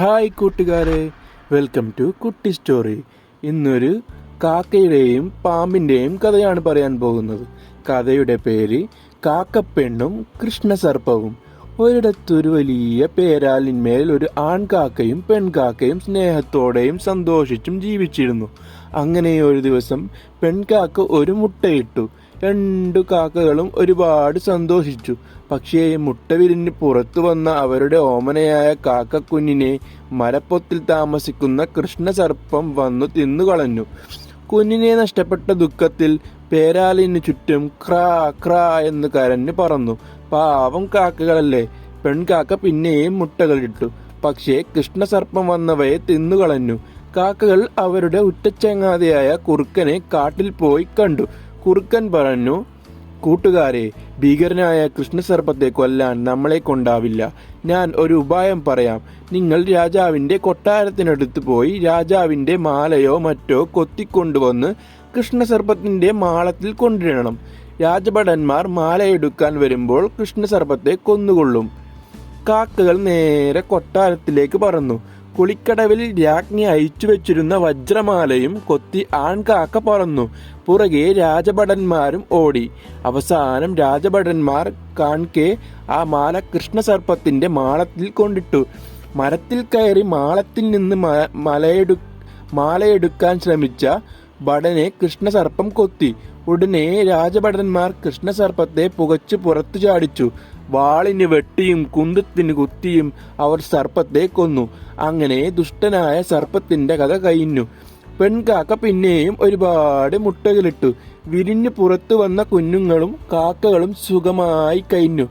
Hi കൂട്ടുകാരെ welcome to കുട്ടി story ഇന്നൊരു കാക്കയുടെയും പാമ്പിന്റെയും കഥയാണ് പറയാൻ പോകുന്നത്. കഥയുടെ പേര് കാക്കപ്പെണ്ണും കൃഷ്ണസർപ്പവും. ഒരിടത്തൊരു വലിയ പേരാലിന്മേൽ ഒരു ആൺകാക്കയും പെൺകാക്കയും സ്നേഹത്തോടെയും സന്തോഷിച്ചും ജീവിച്ചിരുന്നു. അങ്ങനെ ഒരു ദിവസം പെൺകാക്ക ഒരു മുട്ടയിട്ടു. രണ്ടു കാക്കകളും ഒരുപാട് സന്തോഷിച്ചു. പക്ഷേ മുട്ട വിരിഞ്ഞ് പുറത്തു വന്ന അവരുടെ ഓമനയായ കാക്കക്കുഞ്ഞിനെ മരപ്പൊത്തിൽ താമസിക്കുന്ന കൃഷ്ണസർപ്പം വന്നു തിന്നുകളഞ്ഞു. കുഞ്ഞിനെ നഷ്ടപ്പെട്ട ദുഃഖത്തിൽ പേരാലിന് ചുറ്റും ക്രാ ക്രാ എന്ന് കരഞ്ഞു പറന്നു. പാവം കാക്കകളല്ലേ. പെൺകാക്ക പിന്നെയും മുട്ടകളിട്ടു. പക്ഷേ കൃഷ്ണസർപ്പം വന്നവയെ തിന്നുകളഞ്ഞു. കാക്കകൾ അവരുടെ ഉറ്റച്ചങ്ങാതിയായ കുറുക്കനെ കാട്ടിൽ പോയി കണ്ടു. കുറുക്കൻ പറഞ്ഞു കൂട്ടുകാരെ ഭീകരനായ കൃഷ്ണസർപ്പത്തെ കൊല്ലാൻ നമ്മളെ കൊണ്ടാവില്ല. ഞാൻ ഒരു ഉപായം പറയാം. നിങ്ങൾ രാജാവിന്റെ കൊട്ടാരത്തിനടുത്ത് പോയി രാജാവിന്റെ മാലയോ മറ്റോ കൊത്തിക്കൊണ്ടുവന്ന് കൃഷ്ണസർപ്പത്തിന്റെ മാളത്തിൽ കൊണ്ടിടണം. രാജഭടന്മാർ മാലയെടുക്കാൻ വരുമ്പോൾ കൃഷ്ണസർപ്പത്തെ കൊന്നുകൊള്ളും. കാക്കകൾ നേരെ കൊട്ടാരത്തിലേക്ക് പറന്നു. കുളിക്കടവിൽ രാജ്ഞി അയച്ചു വെച്ചിരുന്ന വജ്രമാലയും കൊത്തി ആൺകാക്ക പറന്നു. പുറകെ രാജഭടന്മാരും ഓടി. അവസാനം രാജഭടന്മാർ കാൺകെ ആ മാല കൃഷ്ണസർപ്പത്തിന്റെ മാളത്തിൽ കൊണ്ടിട്ടു. മരത്തിൽ കയറി മാളത്തിൽ നിന്ന് മലയെടു മാലയെടുക്കാൻ ശ്രമിച്ച ഭടനെ കൃഷ്ണസർപ്പം കൊത്തി. ഉടനെ രാജഭടന്മാർ കൃഷ്ണസർപ്പത്തെ പുകച്ചു പുറത്തു ചാടിച്ചു. വാളിന് വെട്ടിയും കുന്തത്തിന് കുത്തിയും അവർ സർപ്പത്തെ കൊന്നു. അങ്ങനെ ദുഷ്ടനായ സർപ്പത്തിന്റെ കഥ കഴിഞ്ഞു. പെൺകാക്ക പിന്നെയും ഒരുപാട് മുട്ടകളിട്ടു. വിരിഞ്ഞു പുറത്തു വന്ന കുഞ്ഞുങ്ങളും കാക്കകളും സുഖമായി കഴിഞ്ഞു.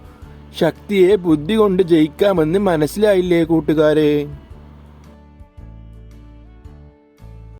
ശക്തിയെ ബുദ്ധി കൊണ്ട് ജയിക്കാമെന്ന് മനസ്സിലായില്ലേ കൂട്ടുകാരെ?